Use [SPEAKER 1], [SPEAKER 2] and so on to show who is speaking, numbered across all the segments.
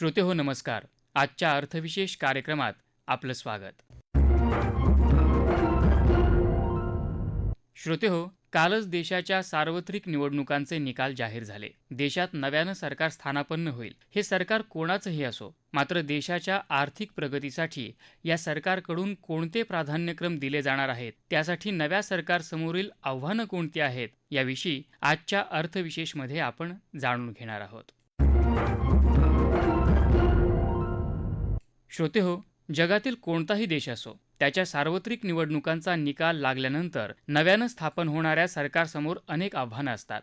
[SPEAKER 1] श्रोते हो नमस्कार. आजच्या अर्थविशेष कार्यक्रमात आपलं स्वागत. श्रोते हो कालच देशाच्या सार्वत्रिक निवडणुकांचे निकाल जाहीर झाले. देशात नव्यानं सरकार स्थानापन्न होईल. हे सरकार कोणाचंही असो मात्र देशाच्या आर्थिक प्रगतीसाठी या सरकारकडून कोणते प्राधान्यक्रम दिले जाणार आहेत त्यासाठी नव्या सरकारसमोरील आव्हानं कोणती आहेत याविषयी आजच्या अर्थविशेषमध्ये आपण जाणून घेणार आहोत. श्रोते हो जगातील कोणताही देश असो त्याच्या सार्वत्रिक निवडणुकांचा निकाल लागल्यानंतर नव्यानं स्थापन होणाऱ्या सरकारसमोर अनेक आव्हानं असतात.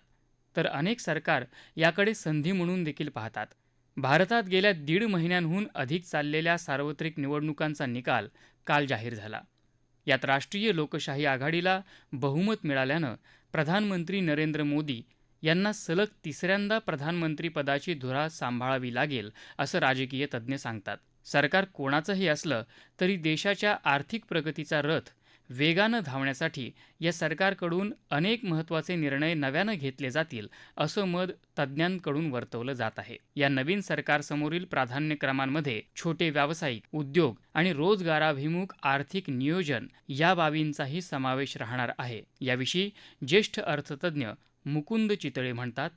[SPEAKER 1] तर अनेक सरकार याकडे संधी म्हणून देखील पाहतात. भारतात गेल्या दीड महिन्यांहून अधिक चाललेल्या सार्वत्रिक निवडणुकांचा निकाल काल जाहीर झाला. यात राष्ट्रीय लोकशाही आघाडीला बहुमत मिळाल्यानं प्रधानमंत्री नरेंद्र मोदी यांना सलग तिसऱ्यांदा प्रधानमंत्रीपदाची धुरा सांभाळावी लागेल असं राजकीय तज्ज्ञ सांगतात. सरकार कोणाचंही असलं तरी देशाच्या आर्थिक प्रगतीचा रथ वेगानं धावण्यासाठी या सरकारकडून अनेक महत्त्वाचे निर्णय नव्यानं घेतले जातील असं मत तज्ज्ञांकडून वर्तवलं जात आहे. या नवीन सरकारसमोरील प्राधान्यक्रमांमध्ये छोटे व्यावसायिक उद्योग आणि रोजगाराभिमुख आर्थिक नियोजन या बाबींचाही समावेश राहणार आहे. याविषयी ज्येष्ठ अर्थतज्ज्ञ मुकुंद चितळे म्हणतात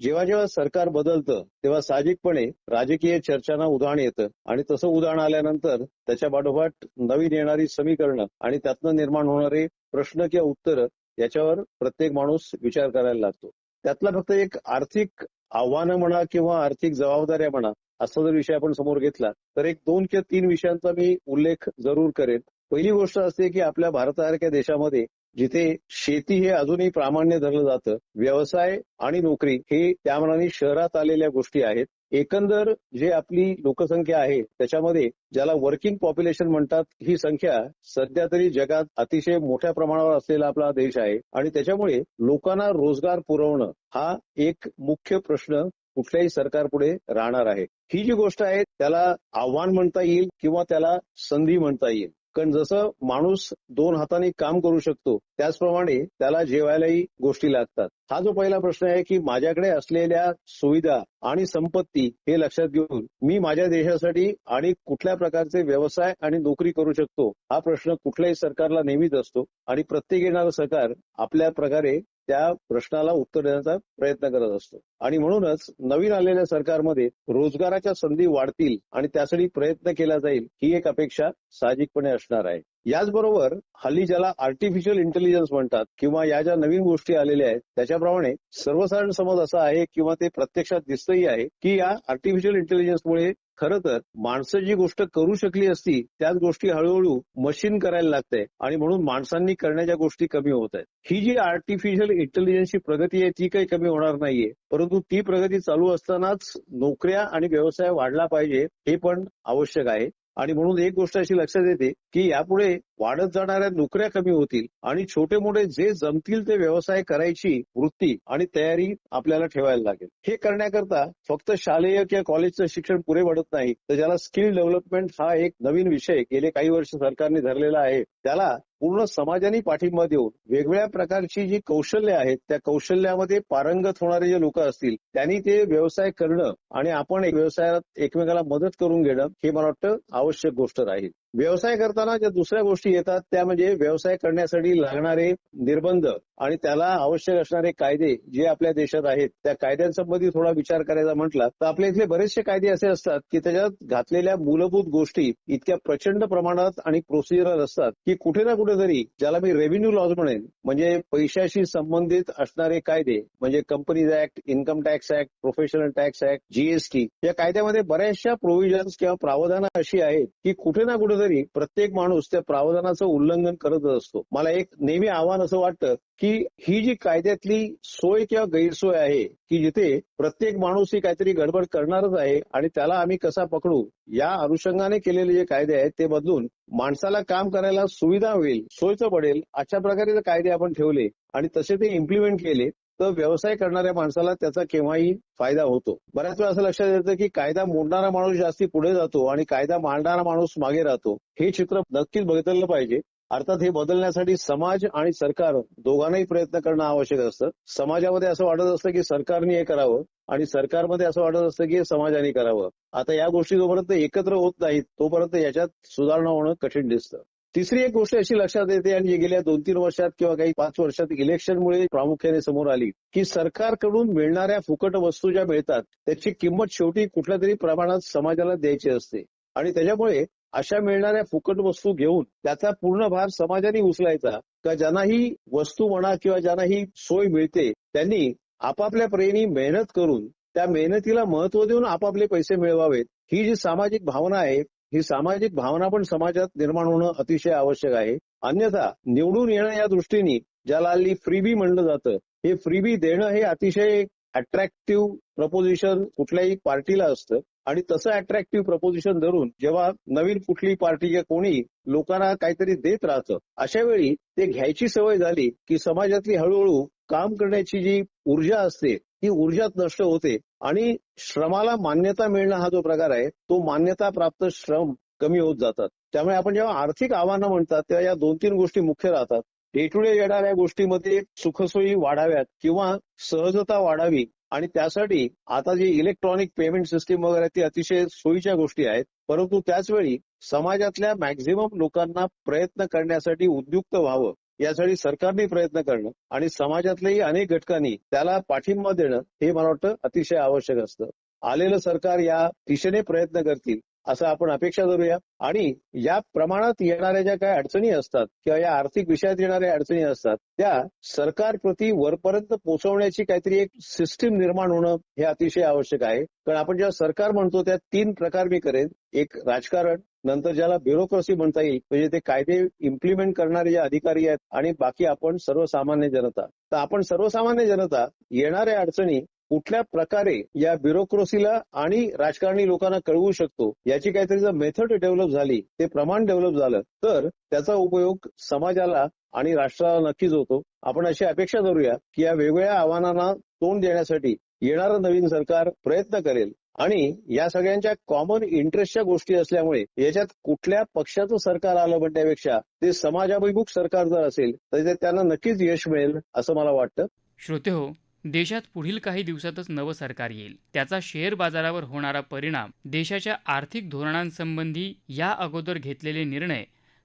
[SPEAKER 2] जेव्हा जेव्हा सरकार बदलतं तेव्हा साहजिकपणे राजकीय चर्चांना उदाहरण येतं. आणि तसं उदाहरण आल्यानंतर त्याच्या पाठोपाठ नवीन येणारी समीकरणं आणि त्यातनं निर्माण होणारे प्रश्न किंवा उत्तरं याच्यावर प्रत्येक माणूस विचार करायला लागतो. त्यातला फक्त एक आर्थिक आव्हानं म्हणा किंवा आर्थिक जबाबदाऱ्या म्हणा असा जर विषय आपण समोर घेतला तर एक दोन किंवा तीन विषयांचा मी उल्लेख जरूर करेन. पहिली गोष्ट असते की आपल्या भारतासारख्या देशामध्ये जिथे शेती हे अजूनही प्रामाण्य धरलं जातं व्यवसाय आणि नोकरी हे त्या मनाने शहरात आलेल्या गोष्टी आहेत. एकंदर जे आपली लोकसंख्या आहे त्याच्यामध्ये ज्याला वर्किंग पॉप्युलेशन म्हणतात ही संख्या सध्या तरी जगात अतिशय मोठ्या प्रमाणावर असलेला आपला देश आहे. आणि त्याच्यामुळे लोकांना रोजगार पुरवणं हा एक मुख्य प्रश्न कुठल्याही सरकारपुढे राहणार आहे. ही जी गोष्ट आहे त्याला आव्हान म्हणता येईल किंवा त्याला संधी म्हणता येईल. कारण जसं माणूस दोन हाताने काम करू शकतो त्याचप्रमाणे त्याला जेवायलाही गोष्टी लागतात. हा जो पहिला प्रश्न आहे की माझ्याकडे असलेल्या सुविधा आणि संपत्ती हे लक्षात घेऊन मी माझ्या देशासाठी आणि कुठल्या प्रकारचे व्यवसाय आणि नोकरी करू शकतो हा प्रश्न कुठल्याही सरकारला नेहमीच असतो आणि प्रत्येक येणारं सरकार आपल्या प्रकारे त्या प्रश्नाला उत्तर देण्याचा प्रयत्न करत असतो. आणि म्हणूनच नवीन आलेल्या सरकारमध्ये रोजगाराच्या संधी वाढतील आणि त्यासाठी प्रयत्न केला जाईल ही एक अपेक्षा साहजिकपणे असणार आहे. याचबरोबर हल्ली ज्याला आर्टिफिशियल इंटेलिजन्स म्हणतात किंवा या ज्या नवीन गोष्टी आलेल्या आहेत त्याच्याप्रमाणे सर्वसाधारण समज असा आहे किंवा ते प्रत्यक्षात दिसतही आहे की या आर्टिफिशियल इंटेलिजन्समुळे खरं तर माणसं जी गोष्ट करू शकली असती त्याच गोष्टी हळूहळू मशीन करायला लागते आणि म्हणून माणसांनी करण्याच्या गोष्टी कमी होत आहेत. ही जी आर्टिफिशियल इंटेलिजन्सची प्रगती आहे ती काही कमी होणार नाहीये. परंतु ती प्रगती चालू असतानाच नोकऱ्या आणि व्यवसाय वाढला पाहिजे हे पण आवश्यक आहे. आणि म्हणून एक गोष्ट अशी लक्षात येते की यापुढे वाढत जाणाऱ्या नोकऱ्या कमी होतील आणि छोटे मोठे जे जमतील ते व्यवसाय करायची वृत्ती आणि तयारी आपल्याला ठेवायला लागेल. हे करण्याकरता फक्त शालेय किंवा कॉलेजचं शिक्षण पुरे पडत नाही तर ज्याला स्किल डेव्हलपमेंट हा एक नवीन विषय गेले काही वर्ष सरकारने धरलेला आहे त्याला पूर्ण समाजाने पाठिंबा देऊन वेगवेगळ्या प्रकारची जी कौशल्य आहेत त्या कौशल्यामध्ये पारंगत होणारे जे लोक असतील त्यांनी ते व्यवसाय करणं आणि आपण व्यवसायात एकमेकाला मदत करून घेणं हे मला वाटतं आवश्यक गोष्ट राहील. व्यवसाय करताना ज्या दुसऱ्या गोष्टी येतात त्या म्हणजे व्यवसाय करण्यासाठी लागणारे निर्बंध आणि त्याला आवश्यक असणारे कायदे जे आपल्या देशात आहेत त्या कायद्यांसंबंधी थोडा विचार करायचा म्हटला तर आपल्या इथले बरेचसे कायदे असे असतात की त्याच्यात घातलेल्या मूलभूत गोष्टी इतक्या प्रचंड प्रमाणात आणि प्रोसिजरल असतात की कुठे ना कुठेतरी ज्याला मी रेव्हेन्यू लॉज म्हणेन म्हणजे पैशाशी संबंधित असणारे कायदे म्हणजे companies act income tax act professional tax act GST या कायद्यामध्ये बऱ्याचशा प्रोव्हिजन्स किंवा प्रावधानं अशी आहेत की कुठे ना कुठे कुठेतरी प्रत्येक माणूस त्या प्रावधानाचं उल्लंघन करत असतो मला एक नेहमी आव्हान असं वाटतं की ही जी कायद्यातली सोय किंवा गैरसोय आहे की जिथे प्रत्येक माणूस ही काहीतरी गडबड करणारच आहे आणि त्याला आम्ही कसा पकडू या अनुषंगाने केलेले जे कायदे आहेत ते बदलून माणसाला काम करायला सुविधा होईल सोयचं पडेल अशा प्रकारे जर कायदे आपण ठेवले आणि तसे ते इम्प्लिमेंट केले तर व्यवसाय करणाऱ्या माणसाला त्याचा केव्हाही फायदा होतो. बऱ्याच वेळा असं लक्षात येतं की कायदा मोडणारा माणूस जास्ती पुढे जातो आणि कायदा मांडणारा माणूस मागे राहतो. हे चित्र नक्कीच बघितलं पाहिजे. अर्थात हे बदलण्यासाठी समाज आणि सरकार दोघांनाही प्रयत्न करणं आवश्यक असतं. समाजामध्ये असं वाटत असतं की सरकारने हे करावं आणि सरकारमध्ये असं वाटत असतं की समाजाने करावं. आता या गोष्टी जोपर्यंत एकत्र होत नाहीत तोपर्यंत याच्यात सुधारणा होणं कठीण दिसतं. तिसरी एक गोष्ट अशी लक्षात येते आणि गेल्या दोन तीन वर्षात किंवा काही पाच वर्षात इलेक्शनमुळे प्रामुख्याने समोर आली की सरकारकडून मिळणाऱ्या फुकट वस्तू ज्या मिळतात त्याची किंमत शेवटी कुठल्या तरी प्रमाणात समाजाला द्यायची असते. आणि त्याच्यामुळे अशा मिळणाऱ्या फुकट वस्तू घेऊन त्याचा पूर्ण भार समाजाने उचलायचा का ज्यांना ही वस्तू म्हणा किंवा ज्यांना ही सोय मिळते त्यांनी आपापल्या प्रेमी मेहनत करून त्या मेहनतीला महत्त्व देऊन आपापले पैसे मिळवावेत. ही जी सामाजिक भावना आहे ही सामाजिक भावना पण समाजात निर्माण होणं अतिशय आवश्यक आहे. अन्यथा निवडून येणं या दृष्टीने ज्याला हल्ली फ्रीबी म्हणलं जातं. हे फ्रीबी देणं हे अतिशय अट्रॅक्टिव्ह प्रपोजिशन कुठल्याही पार्टीला असतं. आणि तसं अट्रॅक्टिव्ह प्रपोजिशन धरून जेव्हा नवीन कुठली पार्टी किंवा कोणी लोकांना काहीतरी देत राहतं अशा वेळी ते घ्यायची सवय झाली की समाजातली हळूहळू काम करण्याची जी ऊर्जा असते ती ऊर्जा नष्ट होते. आणि श्रमाला मान्यता मिळणं हा जो प्रकार आहे तो मान्यता प्राप्त श्रम कमी होत जातात. त्यामुळे आपण जेव्हा आर्थिक आव्हानं म्हणतात तेव्हा या दोन तीन गोष्टी मुख्य राहतात. डे टू डे येणाऱ्या गोष्टीमध्ये सुखसोयी वाढाव्यात किंवा सहजता वाढावी. आणि त्यासाठी आता जी इलेक्ट्रॉनिक पेमेंट सिस्टीम वगैरे ती अतिशय सोयीच्या गोष्टी आहेत. परंतु त्याचवेळी समाजातल्या मॅक्झिमम लोकांना प्रयत्न करण्यासाठी उद्युक्त व्हावं. यासाठी सरकारने प्रयत्न करणं आणि समाजातल्याही अनेक घटकांनी त्याला पाठिंबा देणं हे मला वाटतं अतिशय आवश्यक असतं. आलेलं सरकार या दिशेने प्रयत्न करतील असं आपण अपेक्षा करूया. आणि या प्रमाणात येणाऱ्या ज्या काही अडचणी असतात किंवा या आर्थिक विषयात येणाऱ्या अडचणी असतात त्या सरकार प्रति वरपर्यंत पोहोचवण्याची काहीतरी एक सिस्टीम निर्माण होणं हे अतिशय आवश्यक आहे. कारण आपण जेव्हा सरकार म्हणतो त्या तीन प्रकार मी करेन. एक राजकारण नंतर ज्याला ब्युरोक्रसी म्हणता येईल म्हणजे ते कायदे इम्प्लिमेंट करणारे जे अधिकारी आहेत आणि बाकी आपण सर्वसामान्य जनता. तर आपण सर्वसामान्य जनता येणाऱ्या अडचणी कुठल्या प्रकारे या ब्युरोक्रोसीला आणि राजकारणी लोकांना कळवू शकतो याची काहीतरी जर मेथड डेव्हलप झाली ते प्रमाण डेव्हलप झालं तर त्याचा उपयोग समाजाला आणि राष्ट्राला नक्कीच होतो. आपण अशी अपेक्षा धरूया की या वेगवेगळ्या आव्हानांना तोंड देण्यासाठी येणारं नवीन सरकार प्रयत्न करेल. आणि या सगळ्यांच्या कॉमन इंटरेस्टच्या गोष्टी असल्यामुळे याच्यात कुठल्या पक्षाचं सरकार आलं म्हणण्यापेक्षा ते समाजाभिमुख सरकार जर असेल तर त्यांना नक्कीच यश मिळेल असं मला वाटतं.
[SPEAKER 1] श्रोते हो देशात पुढील काही दिवसातच नवं सरकार येईल. त्याचा शेअर बाजारावर होणारा परिणाम देशाच्या आर्थिक धोरणांसंबंधी या अगोदर घेतलेले निर्णय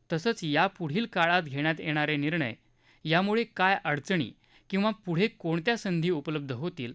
[SPEAKER 1] तसंच या पुढील काळात घेण्यात येणारे निर्णय यामुळे काय अडचणी किंवा पुढे कोणत्या संधी उपलब्ध होतील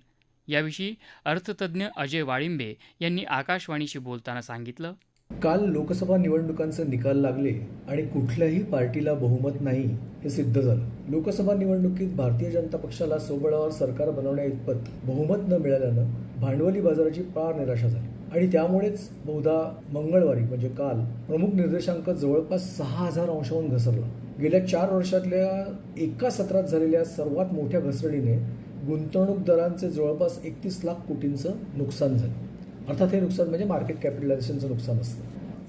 [SPEAKER 1] याविषयी अर्थतज्ज्ञ अजय वाळिंबे यांनी आकाशवाणीशी बोलताना सांगितलं.
[SPEAKER 3] काल लोकसभा निवडणुकांचे निकाल लागले आणि कुठल्याही पार्टीला बहुमत नाही हे सिद्ध झालं. लोकसभा निवडणुकीत भारतीय जनता पक्षाला सोबळावर सरकार बनवण्या इतपत बहुमत न मिळाल्यानं भांडवली बाजाराची पार निराशा झाली. आणि त्यामुळेच बहुधा मंगळवारी म्हणजे काल प्रमुख निर्देशांक जवळपास सहा हजार अंशाहून घसरला. गेल्या चार वर्षातल्या एका सत्रात झालेल्या सर्वात मोठ्या घसरणीने गुंतवणूकदारांचे जवळपास एकतीस लाख कोटींचं नुकसान झालं. अर्थात हे नुकसान म्हणजे मार्केट कॅपिटलायझेशनचं नुकसान असतं.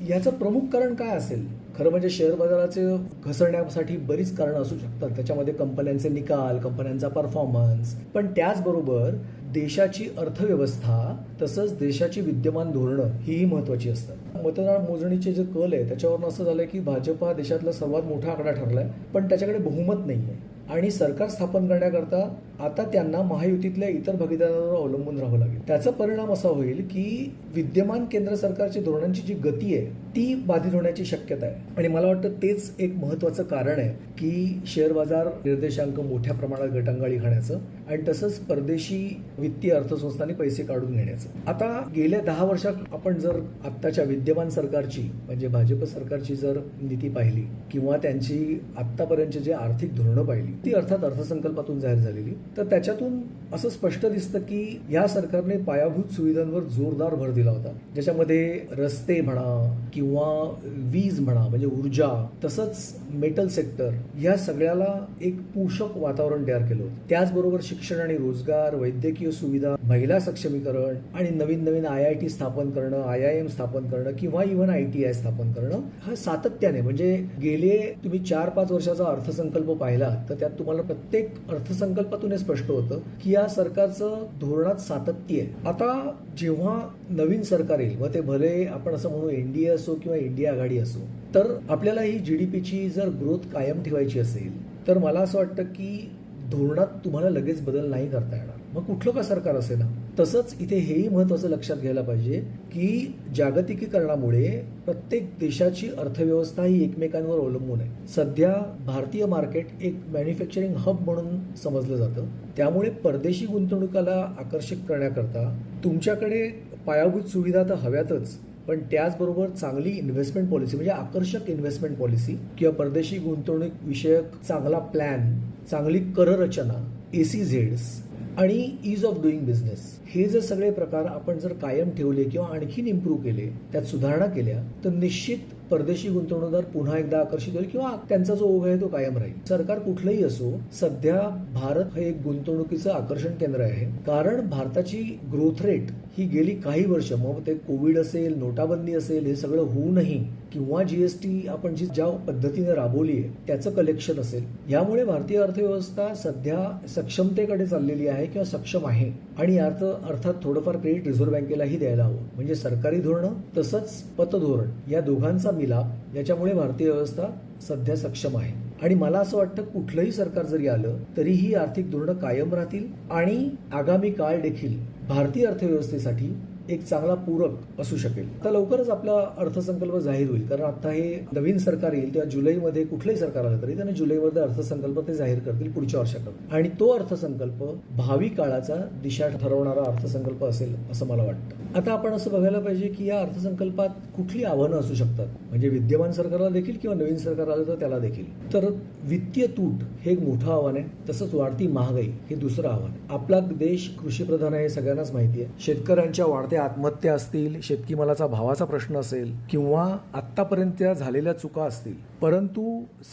[SPEAKER 3] याचं प्रमुख कारण काय असेल? खरं म्हणजे शेअर बाजाराचे घसरण्यासाठी बरीच कारणं असू शकतात. त्याच्यामध्ये कंपन्यांचे निकाल कंपन्यांचा परफॉर्मन्स पण त्याचबरोबर देशाची अर्थव्यवस्था तसंच देशाची विद्यमान धोरणं हीही महत्वाची असतात. मतदार मोजणीचे जे कल आहे त्याच्यावरून असं झालंय की भाजप हा देशातला सर्वात मोठा आकडा ठरलाय पण त्याच्याकडे बहुमत नाही आहे आणि सरकार स्थापन करण्याकरता आता त्यांना महायुतीतल्या इतर भागीदारांवर अवलंबून राहावं लागेल. त्याचा परिणाम असा होईल की विद्यमान केंद्र सरकारची धोरणांची जी गती आहे ती बाधित होण्याची शक्यता आहे. आणि मला वाटतं तेच एक महत्वाचं कारण आहे की शेअर बाजार निर्देशांक मोठ्या प्रमाणात गटंगाळी खाण्याचं आणि तसंच परदेशी वित्तीय अर्थसंस्थांनी पैसे काढून घेण्याचं. आता गेल्या दहा वर्षात आपण जर आत्ताच्या विद्यमान सरकारची म्हणजे भाजप सरकारची जर नीती पाहिली किंवा त्यांची आत्तापर्यंतची जे आर्थिक धोरणं पाहिली ती अर्थात अर्थसंकल्पातून जाहीर झालेली तर त्याच्यातून असं स्पष्ट दिसतं की या सरकारने पायाभूत सुविधांवर जोरदार भर दिला होता. ज्याच्यामध्ये रस्ते म्हणा किंवा वीज म्हणा म्हणजे ऊर्जा तसंच मेटल सेक्टर या सगळ्याला एक पोषक वातावरण तयार केलं होतं. त्याचबरोबर शिक्षण शिक्षण आणि रोजगार वैद्यकीय सुविधा महिला सक्षमीकरण आणि नवीन नवीन आय आय टी स्थापन करणं आय आय एम स्थापन करणं किंवा इव्हन आय टी आय स्थापन करणं हा सातत्याने म्हणजे गेले तुम्ही चार पाच वर्षाचा अर्थसंकल्प पाहिला तर त्यात तुम्हाला प्रत्येक अर्थसंकल्पातून हे स्पष्ट होतं की या सरकारचं धोरणात सातत्य आहे. आता जेव्हा नवीन सरकार येईल व ते भले आपण असं म्हणू एनडीए असो किंवा इंडिया आघाडी असो तर आपल्याला ही जीडीपीची जर ग्रोथ कायम ठेवायची असेल तर मला असं वाटतं की धोरणात तुम्हाला लगेच बदल नाही करता येणार. मग कुठलं का सरकार असे ना? तसंच इथे हेही महत्वाचं लक्षात घ्यायला पाहिजे की जागतिकीकरणामुळे प्रत्येक देशाची अर्थव्यवस्था ही एकमेकांवर अवलंबून आहे. सध्या भारतीय मार्केट एक मॅन्युफॅक्चरिंग हब म्हणून समजलं जातं. त्यामुळे परदेशी गुंतवणुकाला आकर्षित करण्याकरता तुमच्याकडे पायाभूत सुविधा तर हव्यातच. पण त्याचबरोबर चांगली इन्व्हेस्टमेंट पॉलिसी म्हणजे आकर्षक इन्व्हेस्टमेंट पॉलिसी किंवा परदेशी गुंतवणूक विषयक चांगला प्लॅन चांगली कररचना एसी झेड्स आणि इज ऑफ डुईंग बिझनेस हे जर सगळे प्रकार आपण जर कायम ठेवले किंवा आणखीन इम्प्रूव्ह केले त्यात सुधारणा केल्या तर निश्चित परदेशी गुंतवणूकदार पुन्हा एकदा आकर्षित होईल किंवा त्यांचा जो ओघ आहे तो कायम राहील. सरकार कुठलंही असो सध्या भारत हे एक गुंतवणुकीचं आकर्षण केंद्र आहे. कारण भारताची ग्रोथ रेट ही गेली काही वर्ष मग ते कोविड असेल नोटाबंदी असेल हे सगळं होऊनही किंवा जीएसटी आपण जी ज्या पद्धतीने राबवली आहे त्याचं कलेक्शन असेल. यामुळे भारतीय अर्थव्यवस्था सध्या सक्षमतेकडे चाललेली आहे किंवा सक्षम आहे. आणि अर्थ अर्थात थोडंफार क्रेडिट रिझर्व्ह बँकेलाही द्यायला हवं. म्हणजे सरकारी धोरणं तसंच पतधोरण या दोघांचा मिलाप याच्यामुळे भारतीय व्यवस्था सध्या सक्षम आहे. आणि मला असं वाटतं कुठलंही सरकार जरी आलं तरी ही आर्थिक धोरणं कायम राहतील आणि आगामी काळ देखील भारतीय अर्थव्यवस्थेसाठी एक चांगला पूरक असू शकेल. आता लवकरच आपला अर्थसंकल्प जाहीर होईल. कारण आता हे नवीन सरकार येईल तेव्हा जुलैमध्ये कुठलंही सरकार आलं तरी त्यांना जुलैमध्ये अर्थसंकल्प ते जाहीर करतील पुढच्या वर्षाकडे आणि तो अर्थसंकल्प भावी काळाचा दिशा ठरवणारा अर्थसंकल्प असेल असं मला वाटतं. आता आपण असं बघायला पाहिजे की या अर्थसंकल्पात कुठली आव्हानं असू शकतात? म्हणजे विद्यमान सरकारला देखील किंवा नवीन सरकार आलं तर त्याला देखील? तर वित्तीय तूट हे एक मोठं आव्हान आहे तसंच वाढती महागाई हे दुसरं आव्हान आपला देश कृषीप्रधान आहे हे सगळ्यांनाच माहिती आहे. शेतकऱ्यांच्या वाढत्या आत्महत्या असतील शेतकी मालाचा भावाचा प्रश्न असेल किंवा आतापर्यंत झालेल्या चुका असतील परंतु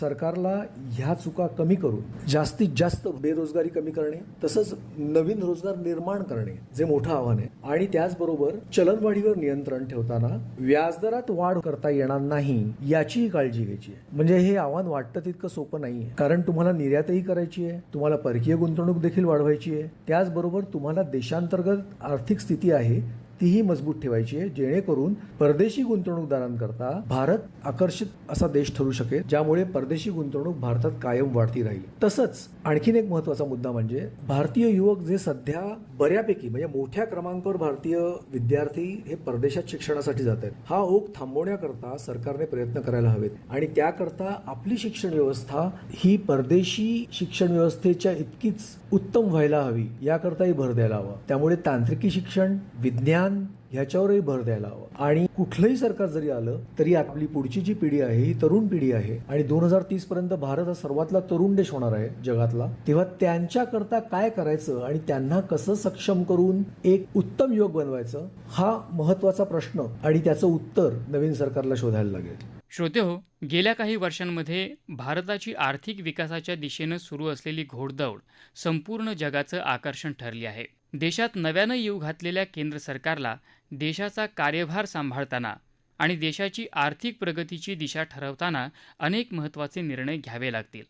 [SPEAKER 3] सरकारला ह्या चुका कमी करून जास्तीत जास्त बेरोजगारी कमी करणे तसंच नवीन रोजगार निर्माण करणे जे मोठं आव्हान आहे. आणि त्याचबरोबर चलनवाढीवर नियंत्रण ठेवताना व्याजदरात वाढ करता येणार नाही याचीही काळजी घ्यायची आहे. म्हणजे हे आव्हान वाटतं तितकं सोपं नाही आहे. कारण तुम्हाला निर्यातही करायची आहे तुम्हाला परकीय गुंतवणूक देखील वाढवायची आहे. त्याचबरोबर तुम्हाला देशांतर्गत आर्थिक स्थिती आहे तीही मजबूत ठेवायची आहे जेणेकरून परदेशी गुंतवणूकदारांकरता भारत आकर्षित असा देश ठरू शकेल ज्यामुळे परदेशी गुंतवणूक भारतात कायम वाढती राहील. तसंच आणखीन एक महत्त्वाचा मुद्दा म्हणजे भारतीय युवक जे सध्या बऱ्यापैकी म्हणजे मोठ्या क्रमांकावर भारतीय विद्यार्थी हे परदेशात शिक्षणासाठी जात आहेत हा ओघ थांबवण्याकरता सरकारने प्रयत्न करायला हवेत. आणि त्याकरता आपली शिक्षण व्यवस्था ही परदेशी शिक्षण व्यवस्थेच्या इतकीच उत्तम व्हायला हवी याकरताही भर द्यायला हवा. त्यामुळे तांत्रिकी शिक्षण विज्ञान ह्याच्यावरही भर द्यायला हवा. आणि कुठलंही सरकार जरी आलं तरी आपली पुढची जी पिढी आहे ही तरुण पिढी आहे. आणि दोन हजार तीस पर्यंत भारत हा सर्वातला तरुण देश होणार आहे जगातला. तेव्हा त्यांच्याकरता काय करायचं आणि त्यांना कसं सक्षम करून एक उत्तम योग बनवायचं हा महत्त्वाचा प्रश्न आणि त्याचं उत्तर नवीन सरकारला शोधायला लागेल.
[SPEAKER 1] श्रोते हो गेल्या काही वर्षांमध्ये भारताची आर्थिक विकासाच्या दिशेनं सुरू असलेली घोडदौड संपूर्ण जगाचं आकर्षण ठरली आहे. देशात नव्यानं येऊ घातलेल्या केंद्र सरकारला देशाचा कार्यभार सांभाळताना आणि देशाची आर्थिक प्रगतीची दिशा ठरवताना अनेक महत्त्वाचे निर्णय घ्यावे लागतील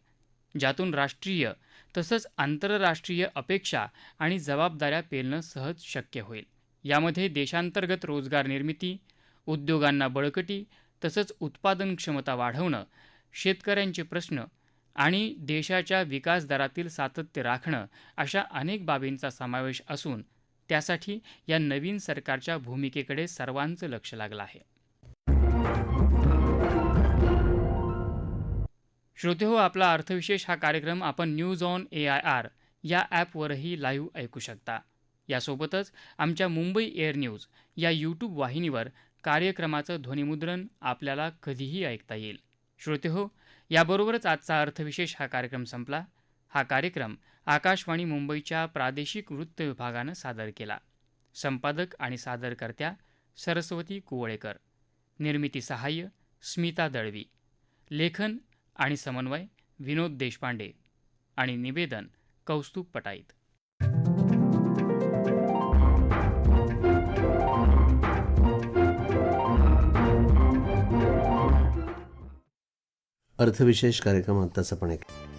[SPEAKER 1] ज्यातून राष्ट्रीय तसंच आंतरराष्ट्रीय अपेक्षा आणि जबाबदाऱ्या पेलणं सहज शक्य होईल. यामध्ये देशांतर्गत रोजगार निर्मिती उद्योगांना बळकटी तसंच उत्पादन क्षमता वाढवणं शेतकऱ्यांचे प्रश्न आणि देशाच्या विकास दरातील सातत्य राखणं अशा अनेक बाबींचा समावेश असून त्यासाठी या नवीन सरकारच्या भूमिकेकडे सर्वांचं लक्ष लागलं आहे. श्रोतेहो आपला अर्थविशेष हा कार्यक्रम आपण news on A I R या ॲपवरही लाईव्ह ऐकू शकता. यासोबतच आमच्या मुंबई एअर न्यूज या यूट्यूब वाहिनीवर कार्यक्रमाचं ध्वनिमुद्रण आपल्याला कधीही ऐकता येईल. श्रोतेहो याबरोबरच आजचा अर्थविशेष हा कार्यक्रम संपला. हा कार्यक्रम आकाशवाणी मुंबईच्या प्रादेशिक वृत्त विभागानं सादर केला. संपादक आणि सादरकर्त्या सरस्वती कुवळेकर. निर्मिती सहाय्य स्मिता दळवी. लेखन आणि समन्वय विनोद देशपांडे. आणि निवेदन कौस्तुभ पटाईत.
[SPEAKER 4] अर्थविशेष कार्यक्रम आत्ताच आपण ऐकला.